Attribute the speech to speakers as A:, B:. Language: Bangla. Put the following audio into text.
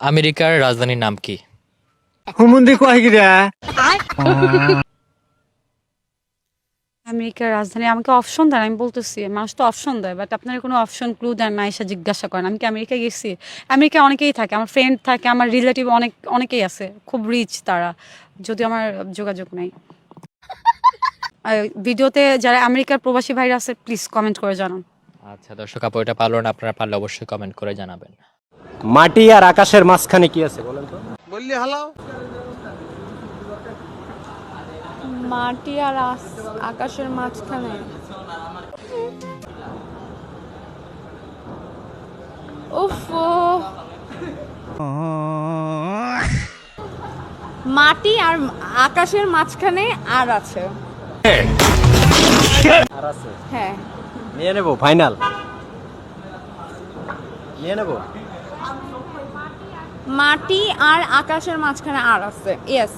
A: আমেরিকার রাজধানীর নাম কি?
B: হুমুন্দি
C: আমেরিকার রাজধানী আমাকে অপশন দেন আমি বলতেছি মানুষ তো অপশন দেয় বাট আপনার কোনো অপশন ক্লু দেন না এসে জিজ্ঞাসা করেন। আমি কি আমেরিকায় গেছি? আমেরিকায় অনেকেই থাকে আমার ফ্রেন্ড থাকে আমার রিলেটিভ অনেক অনেকেই আছে খুব রিচ তারা যদি আমার যোগাযোগ নাই। ভিডিওতে যারা আমেরিকার প্রবাসী ভাইরা আছে প্লিজ কমেন্ট করে জানান।
A: আচ্ছা দর্শক আপু এটা পারল না আপনারা পারলে অবশ্যই কমেন্ট করে জানাবেন।
B: মাটি আর আকাশের মাঝখানে কি আছে বলেন তো?
D: মাটি আর আকাশের মাঝখানে। উফ মাটি আর আকাশের মাঝখানে আর আছে।
B: আর আছে?
D: হ্যাঁ।
B: নিয়ে নেব ফাইনাল। নিয়ে নেব?
D: মাটি আর আকাশের মাঝখানে আর আছে। ইয়েস